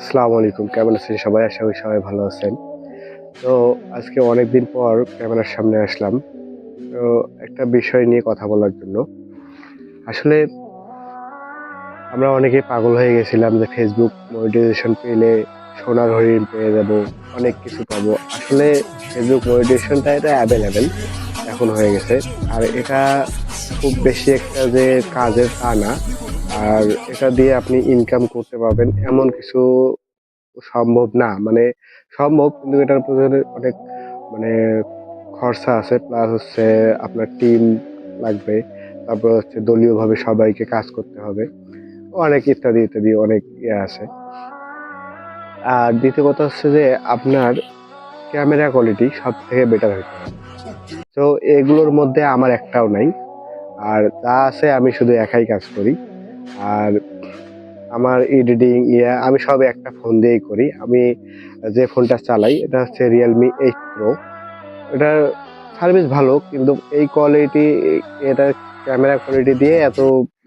আসসালামু আলাইকুম। কেমন আছেন সবাই? আশা করি সবাই ভালো আছেন। তো আজকে অনেক দিন পর ক্যামেরার সামনে আসলাম। তো একটা বিষয় নিয়ে কথা বলার জন্য। আসলে আমরা অনেকে পাগল হয়ে গেছিলাম যে ফেসবুক মনিটাইজেশন পেলে সোনার হরিণ পেয়ে যাব, অনেক কিছু পাবো। আসলে ফেসবুক মনিটাইজেশনটা এটা অ্যাভেলেবেল এখন হয়ে গেছে। আর এটা খুব বেশি একটা যে কাজের তা না। আর এটা দিয়ে আপনি ইনকাম করতে পারবেন। এমন কিছু সম্ভব না। মানে সম্ভব, কিন্তু এটার পেছনে অনেক মানে খরচা আছে। প্লাস হচ্ছে আপনার টিম লাগবে। তারপর হচ্ছে দলীয়ভাবে সবাইকে কাজ করতে হবে। অনেক ইত্যাদি ইত্যাদি অনেক ইয়ে আছে। আর দ্বিতীয় কথা হচ্ছে যে আপনার ক্যামেরা কোয়ালিটি সব থেকে বেটার হবে তো এগুলোর মধ্যে আমার একটাও নাই। আর তা আছে আমি শুধু একাই কাজ করি। আর আমার এডিটিং ইয়ে আমি সব একটা ফোন দিয়েই করি। আমি যে ফোনটা চালাই, এটা হচ্ছে রিয়েলমি এইট প্রো এটার সার্ভিস ভালো, কিন্তু এই কোয়ালিটি এটা ক্যামেরা কোয়ালিটি দিয়ে এত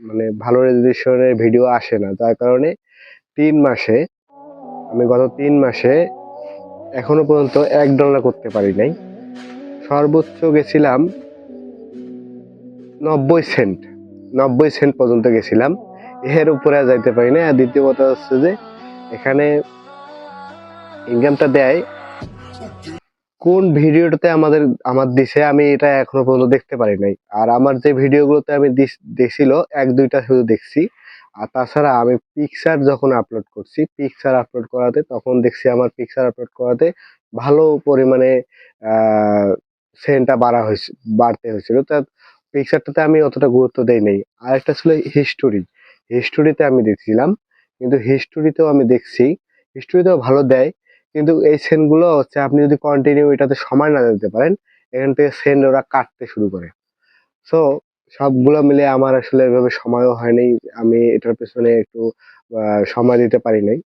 মানে ভালো রেজলিউশনের ভিডিও আসে না। যার কারণে তিন মাসে, আমি গত তিন মাসে এখনও পর্যন্ত এক ডলার করতে পারি নাই। সর্বোচ্চ গেছিলাম নব্বই সেন্ট নব্বই সেন্ট পর্যন্ত গেছিলাম। এর উপরে যাইতে পারি না আর দ্বিতীয় কথা হচ্ছে যে, এখানে ইনকামটা দেয়। কোন ভিডিওটাতে আমাদের, আমার দিছে, আমি এটা এখনও পর্যন্ত দেখতে পারি নাই। আর আমার যে ভিডিওগুলোতে আমি দেখছিল এক, দুইটা শুধু দেখছি। আর তাছাড়া আমি পিকচার যখন আপলোড করছি পিকচার আপলোড করাতে, তখন দেখছি আমার পিকচার আপলোড করাতে ভালো পরিমাণে সেন্টটা বাড়া হয়েছে, বাড়তে হয়েছিল। তা পিকচারটাতে আমি অতটা গুরুত্ব দেই নাই। আর একটা ছিল হিস্টোরি হিস্টোরিতে আমি দেখছিলাম, কিন্তু হিস্টোরিতেও আমি দেখছি। হিস্টোরিতেও ভালো দেয়, কিন্তু এই সেন্টগুলো হচ্ছে আপনি যদি কন্টিনিউ এটাতে সময় না দিতে পারেন, এখান থেকে সেন্ট ওরা কাটতে শুরু করে। সো সবগুলো মিলে আমার আসলে এভাবে সময়ও হয়নি আমি এটার পেছনে একটু সময় দিতে পারি নাই।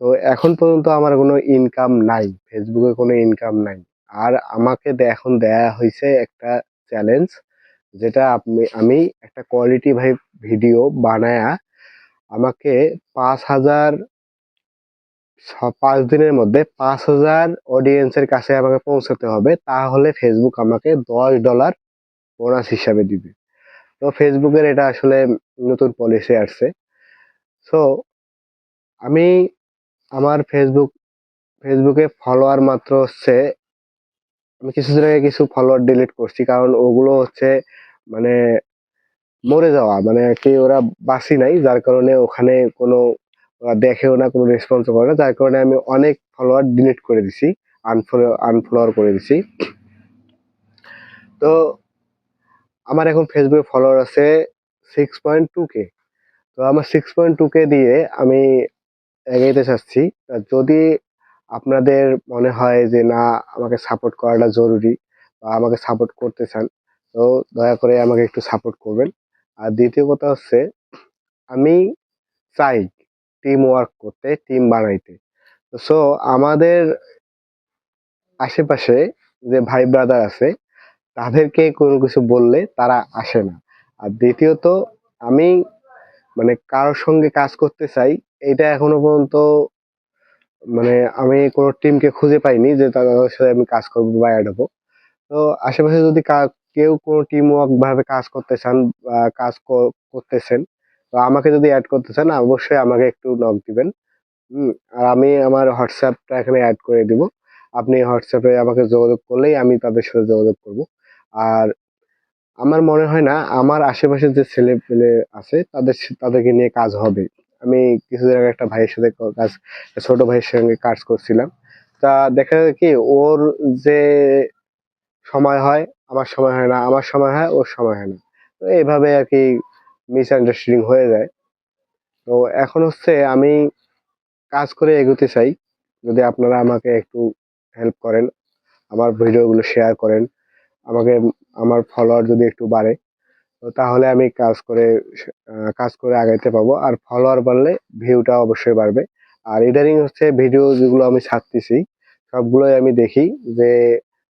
তো এখন পর্যন্ত আমার কোনো ইনকাম নাই ফেসবুকে কোনো ইনকাম নাই। আর আমাকে এখন দেয়া হয়েছে একটা চ্যালেঞ্জ যেটা আপনি, আমি একটা কোয়ালিটি ভাই ভিডিও বানায়া আমাকে পাঁচ হাজার পাঁচ দিনের মধ্যে পাঁচ হাজার অডিয়েন্সের কাছে আমাকে পৌঁছাতে হবে, তাহলে ফেসবুক আমাকে দশ ডলার বোনাস হিসাবে দিবে। তো ফেসবুকের এটা আসলে নতুন পলিসি আসছে। সো আমি আমার ফেসবুক ফেসবুকে ফলোয়ার মাত্র হচ্ছে আমি কিছুদিন আগে কিছু ফলোয়ার ডিলিট করছি, কারণ ওগুলো হচ্ছে মানে মরে যাওয়া মানে কি ওরা বাসি নাই, যার কারণে ওখানে কোনো, ওরা দেখেও না, কোনো রেসপন্স করে না, যার কারণে আমি অনেক ফলোয়ার ডিলিট করে দিছি আনফলো আনফলোয়ার করে দিছি। তো আমার এখন ফেসবুকে ফলোয়ার আছে সিক্স পয়েন্ট টু কে তো আমার সিক্স পয়েন্ট টু কে দিয়ে আমি এগাইতে চাচ্ছি যদি আপনাদের মনে হয় যে, না, আমাকে সাপোর্ট করাটা জরুরি বা আমাকে সাপোর্ট করতে চান, তো দয়া করে আমাকে একটু সাপোর্ট করবেন। আর দ্বিতীয় কথা হচ্ছে, আমি চাই টিম ওয়ার্ক করতে টিম বানাইতে। সো আমাদের আশেপাশে যে ভাই ব্রাদার আছে, তাদেরকে কোনো কিছু বললে তারা আসে না। আর দ্বিতীয়ত, আমি মানে কারোর সঙ্গে কাজ করতে চাই, এটা এখনও পর্যন্ত মানে আমি কোনো টিমকে খুঁজে পাইনি যে তাদের সাথে আমি কাজ করব বা অ্যাড হব। তো আশেপাশে যদি কেউ কোনো টিম ওয়ার্ক ভাবে কাজ করতে চান কাজ করতেছেন, তো আমাকে যদি অ্যাড করতে চান, অবশ্যই আমাকে একটু নক দিবেন। আর আমি আমার হোয়াটসঅ্যাপটা এখানে অ্যাড করে দিব। আপনি হোয়াটসঅ্যাপে আমাকে যোগাযোগ করলেই আমি তাদের সাথে যোগাযোগ করব। আর আমার মনে হয় না, আমার আশেপাশে যে ছেলে পেলে আছে, তাদের তাদেরকে নিয়ে কাজ হবে। আমি কিছুদিন আগে একটা ভাইয়ের সাথে কাজ ছোট ভাইয়ের সঙ্গে কাজ করছিলাম। তা দেখা যায় কি, ওর যে সময় হয়, আমার সময় হয় না, আমার সময় হয়, ওর সময় হয় না। তো এইভাবে আর কি মিসআন্ডারস্ট্যান্ডিং হয়ে যায়। তো এখন হচ্ছে আমি কাজ করে এগোতে চাই। যদি আপনারা আমাকে একটু হেল্প করেন, আমার ভিডিওগুলো শেয়ার করেন, আমাকে, আমার ফলোয়ার যদি একটু বাড়ে। তাহলে আমি কাজ করে কাজ করে আগাইতে পাবো। আর ফলোয়ার বাড়লে ভিউটা অবশ্যই বাড়বে। আর ইদানিং হচ্ছে ভিডিও যেগুলো আমি ছাড়তেছি, সবগুলোই আমি দেখি যে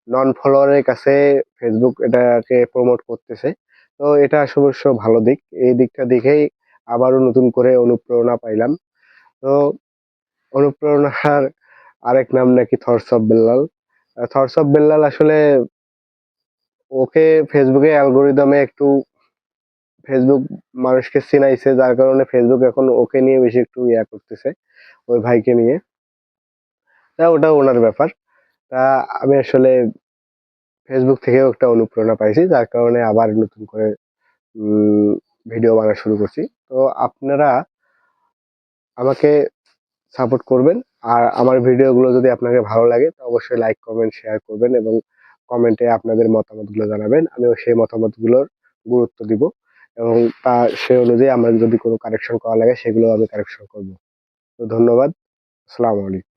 নন ফলোয়ারের কাছে ফেসবুক এটাকে প্রমোট করতেছে। তো এটা অবশ্য ভালো দিক। এই দিকটা দেখেই আবারও নতুন করে অনুপ্রেরণা পাইলাম। তো অনুপ্রেরণার আরেক নাম নাকি থরস অফ বেল্লাল থরস অফ বেল্লাল আসলে ওকে ফেসবুকে অ্যালগোরিদমে একটু ফেসবুক মানুষকে চিনাইছে, যার কারণে ফেসবুক এখন ওকে নিয়ে বেশি একটু ইয়া করতেছে, ওই ভাইকে নিয়ে। তা ওটা ওনার ব্যাপার। তা আমি আসলে ফেসবুক থেকেও একটা অনুপ্রেরণা পাইছি, যার কারণে আবার নতুন করে ভিডিও বানা শুরু করছি। তো আপনারা আমাকে সাপোর্ট করবেন, আর আমার ভিডিওগুলো যদি আপনাকে ভালো লাগে, তো অবশ্যই লাইক, কমেন্ট, শেয়ার করবেন এবং কমেন্টে আপনাদের মতামতগুলো জানাবেন। আমিও সেই মতামতগুলোর গুরুত্ব দিব। এবং তা সে অনুযায়ী আমার যদি কোনো কারেকশন করা লাগে সেগুলো আমি কারেকশন করব। তো ধন্যবাদ। আসসালামু আলাইকুম।